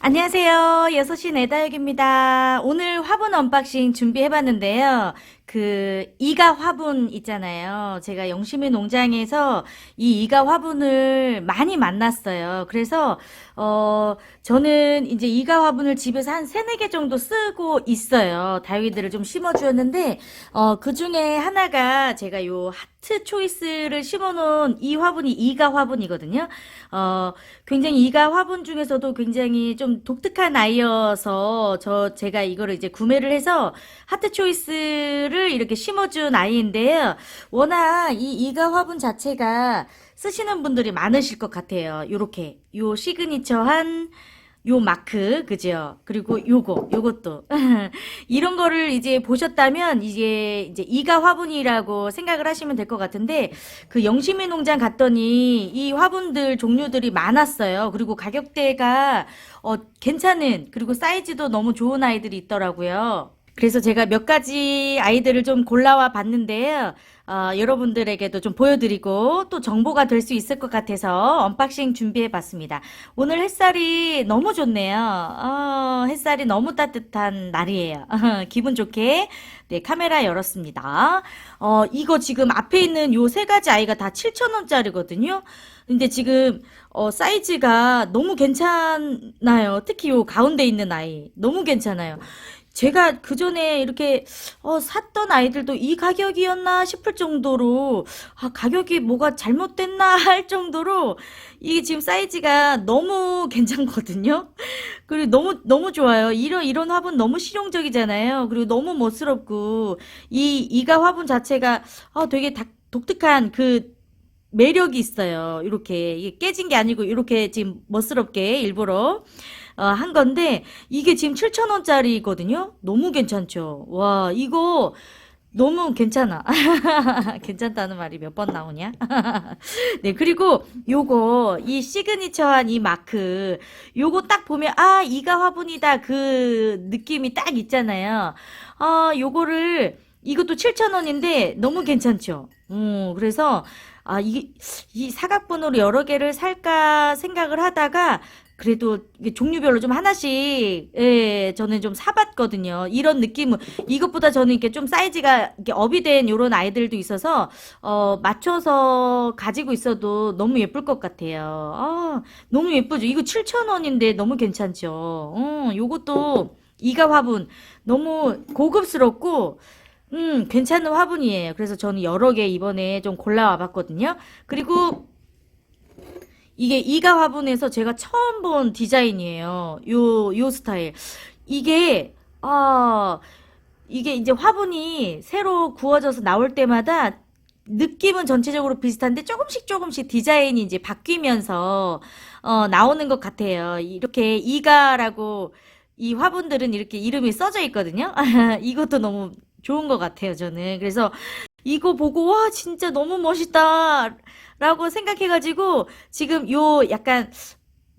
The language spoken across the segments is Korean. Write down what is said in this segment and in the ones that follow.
안녕하세요. 6시 내다육입니다. 오늘 화분 언박싱 준비해봤는데요. 그, 이가 화분 있잖아요. 제가 영심의 농장에서 이 이가 화분을 많이 만났어요. 그래서, 어, 저는 이제 이가 화분을 집에서 한 세네 개 정도 쓰고 있어요. 다육이들을 좀 심어 주었는데, 어, 그 중에 하나가 제가 요 하트 초이스를 심어 놓은 이 화분이 이가 화분이거든요. 어, 굉장히 이가 화분 중에서도 굉장히 좀 독특한 아이여서 저 제가 이거를 이제 구매를 해서 하트 초이스를 이렇게 심어준 아이인데요. 워낙 이 이가 화분 자체가 쓰시는 분들이 많으실 것 같아요. 요렇게 요 시그니처한 요 마크 그죠? 그리고 요거 요것도 이런 거를 이제 보셨다면 이제 이제 이가 화분이라고 생각을 하시면 될 것 같은데 그 영심의 농장 갔더니 이 화분들 종류들이 많았어요. 그리고 가격대가 어 괜찮은 그리고 사이즈도 너무 좋은 아이들이 있더라고요. 그래서 제가 몇 가지 아이들을 좀 골라와 봤는데요. 어, 여러분들에게도 좀 보여드리고 또 정보가 될 수 있을 것 같아서 언박싱 준비해 봤습니다. 오늘 햇살이 너무 좋네요. 어, 햇살이 너무 따뜻한 날이에요. 기분 좋게 네, 카메라 열었습니다. 어, 이거 지금 앞에 있는 요 세 가지 아이가 다 7,000원짜리거든요. 근데 지금 어, 사이즈가 너무 괜찮아요. 특히 요 가운데 있는 아이 너무 괜찮아요. 제가 그 전에 이렇게 어, 샀던 아이들도 이 가격이었나 싶을 정도로 아, 가격이 뭐가 잘못됐나 할 정도로 이게 지금 사이즈가 너무 괜찮거든요. 그리고 너무 너무 좋아요. 이런 이런 화분 너무 실용적이잖아요. 그리고 너무 멋스럽고 이 이가 화분 자체가 아, 되게 다- 독특한 그 매력이 있어요. 이렇게 깨진 게 아니고 이렇게 지금 멋스럽게 일부러 어, 한 건데 이게 지금 7,000원짜리거든요. 너무 괜찮죠. 와, 이거 너무 괜찮아. 괜찮다는 말이 몇 번 나오냐? 네, 그리고 요거 이 시그니처한 이 마크 요거 딱 보면 아, 이가 화분이다 그 느낌이 딱 있잖아요. 아, 요거를 이것도 7,000원인데 너무 괜찮죠. 음, 그래서 아, 이, 이 사각분으로 여러 개를 살까 생각을 하다가 그래도 종류별로 좀 하나씩 예, 저는 좀 사봤거든요. 이런 느낌은 이것보다 저는 이렇게 좀 사이즈가 이렇게 업이 된 요런 아이들도 있어서 어 맞춰서 가지고 있어도 너무 예쁠 것 같아요. 아, 너무 예쁘죠. 이거 7,000원인데 너무 괜찮죠. 어, 요것도 이가 화분 너무 고급스럽고 음, 괜찮은 화분이에요. 그래서 저는 여러 개 이번에 좀 골라와 봤거든요. 그리고 이게 이가 화분에서 제가 처음 본 디자인이에요. 요, 요 스타일. 이게, 아, 이게 이제 화분이 새로 구워져서 나올 때마다 느낌은 전체적으로 비슷한데 조금씩 조금씩 디자인이 이제 바뀌면서, 어, 나오는 것 같아요. 이렇게 이가라고 이 화분들은 이렇게 이름이 써져 있거든요. 이것도 너무 좋은 것 같아요, 저는. 그래서 이거 보고, 와, 진짜 너무 멋있다. 라고 생각해가지고, 지금 요 약간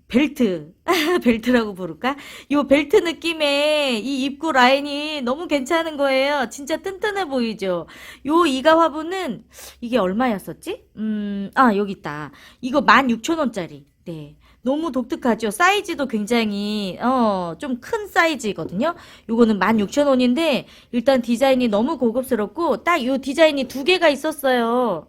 벨트, 벨트라고 부를까? 요 벨트 느낌의 이 입구 라인이 너무 괜찮은 거예요. 진짜 튼튼해 보이죠? 요 이가 화분은 이게 얼마였었지? 음, 아, 여기 있다. 이거 16,000원짜리. 네. 너무 독특하죠? 사이즈도 굉장히, 어, 좀 큰 사이즈거든요? 요거는 16,000원인데, 일단 디자인이 너무 고급스럽고, 딱 요 디자인이 두 개가 있었어요.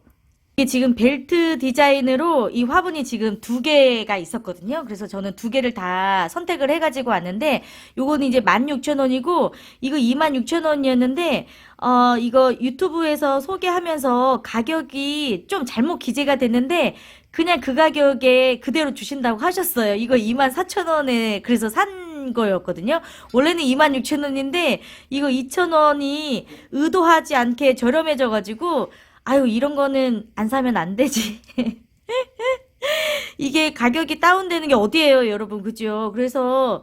이게 지금 벨트 디자인으로 이 화분이 지금 두 개가 있었거든요. 그래서 저는 두 개를 다 선택을 해가지고 왔는데, 요거는 이제 16,000원이고, 이거 26,000원이었는데, 어, 이거 유튜브에서 소개하면서 가격이 좀 잘못 기재가 됐는데, 그냥 그 가격에 그대로 주신다고 하셨어요. 이거 24,000원에 그래서 산 거였거든요. 원래는 26,000원인데, 이거 2,000원이 의도하지 않게 저렴해져 가지고, 아유, 이런 거는 안 사면 안 되지. 이게 가격이 다운되는 게 어디예요, 여러분? 그죠? 그래서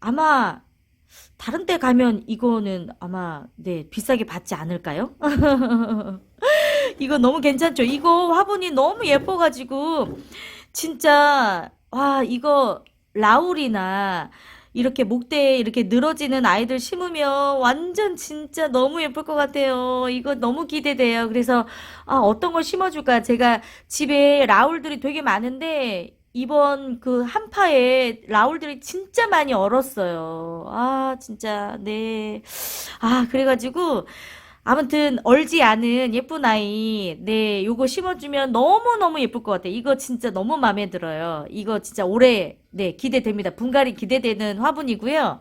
아마 다른 데 가면 이거는 아마 네, 비싸게 받지 않을까요? 이거 너무 괜찮죠? 이거 화분이 너무 예뻐 가지고 진짜 와, 이거 라울이나 이렇게 목대에 이렇게 늘어지는 아이들 심으면 완전 진짜 너무 예쁠 것 같아요. 이거 너무 기대돼요. 그래서 아, 어떤 걸 심어줄까? 제가 집에 라울들이 되게 많은데 이번 그 한파에 라울들이 진짜 많이 얼었어요. 아, 진짜, 네. 아, 그래가지고, 아무튼, 얼지 않은 예쁜 아이, 네, 요거 심어주면 너무너무 예쁠 것 같아요. 이거 진짜 너무 마음에 들어요. 이거 진짜 올해, 네, 기대됩니다. 분갈이 기대되는 화분이고요.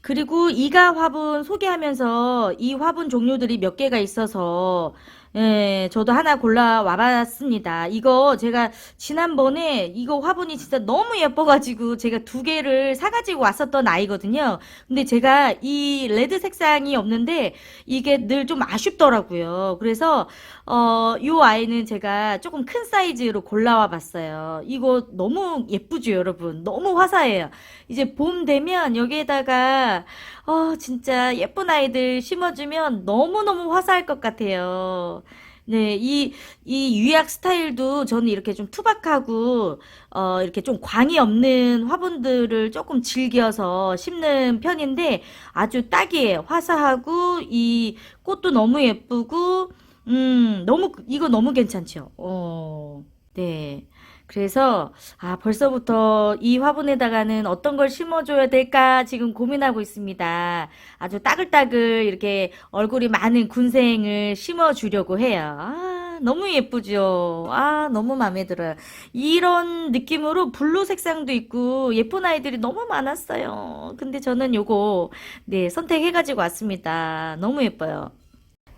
그리고 이가 화분 소개하면서 이 화분 종류들이 몇 개가 있어서 예, 저도 하나 골라 와봤습니다. 이거 제가 지난번에 이거 화분이 진짜 너무 예뻐가지고 제가 두 개를 사가지고 왔었던 아이거든요. 근데 제가 이 레드 색상이 없는데 이게 늘 좀 아쉽더라고요. 그래서 어, 요 아이는 제가 조금 큰 사이즈로 골라와 봤어요. 이거 너무 예쁘죠, 여러분? 너무 화사해요. 이제 봄 되면 여기에다가 어, 진짜 예쁜 아이들 심어주면 너무너무 화사할 것 같아요. 네, 이, 이 유약 스타일도 저는 이렇게 좀 투박하고, 어, 이렇게 좀 광이 없는 화분들을 조금 즐겨서 심는 편인데 아주 딱이에요. 화사하고, 이 꽃도 너무 예쁘고, 음, 너무, 이거 너무 괜찮죠? 어, 네. 그래서, 아, 벌써부터 이 화분에다가는 어떤 걸 심어줘야 될까 지금 고민하고 있습니다. 아주 따글따글 이렇게 얼굴이 많은 군생을 심어주려고 해요. 아, 너무 예쁘죠? 아, 너무 마음에 들어요. 이런 느낌으로 블루 색상도 있고 예쁜 아이들이 너무 많았어요. 근데 저는 요거, 네, 선택해가지고 왔습니다. 너무 예뻐요.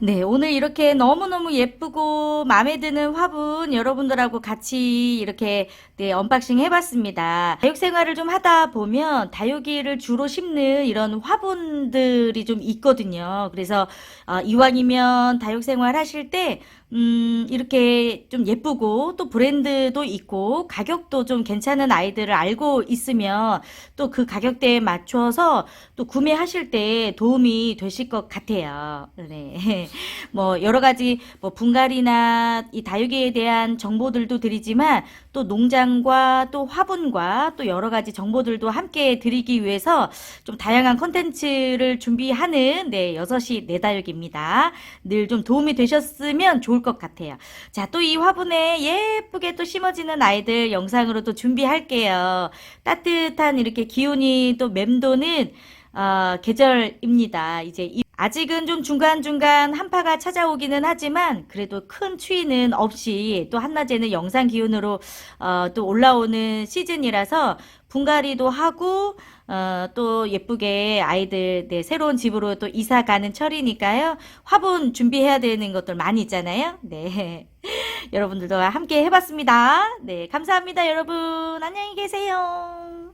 네, 오늘 이렇게 너무너무 예쁘고 마음에 드는 화분 여러분들하고 같이 이렇게 네, 언박싱 해봤습니다. 다육 생활을 좀 하다 보면 다육이를 주로 심는 이런 화분들이 좀 있거든요. 그래서 어, 이왕이면 다육 생활 하실 때 음, 이렇게 좀 예쁘고 또 브랜드도 있고 가격도 좀 괜찮은 아이들을 알고 있으면 또 그 가격대에 맞춰서 또 구매하실 때 도움이 되실 것 같아요. 네. 뭐 여러 가지 뭐 분갈이나 이 다육이에 대한 정보들도 드리지만 또 농장과 또 화분과 또 여러 가지 정보들도 함께 드리기 위해서 좀 다양한 컨텐츠를 준비하는 네, 6시 내다육입니다. 늘 좀 도움이 되셨으면 좋을 것 같아요. 자, 또 이 화분에 예쁘게 또 심어지는 아이들 영상으로 또 준비할게요. 따뜻한 이렇게 기운이 또 맴도는 어, 계절입니다. 이제 이- 아직은 좀 중간중간 한파가 찾아오기는 하지만 그래도 큰 추위는 없이 또 한낮에는 영상 기온으로 어, 또 올라오는 시즌이라서 분갈이도 하고 어, 또 예쁘게 아이들 네, 새로운 집으로 또 이사 가는 철이니까요. 화분 준비해야 되는 것들 많이 있잖아요. 네. 여러분들도 함께 해봤습니다. 네. 감사합니다, 여러분. 안녕히 계세요.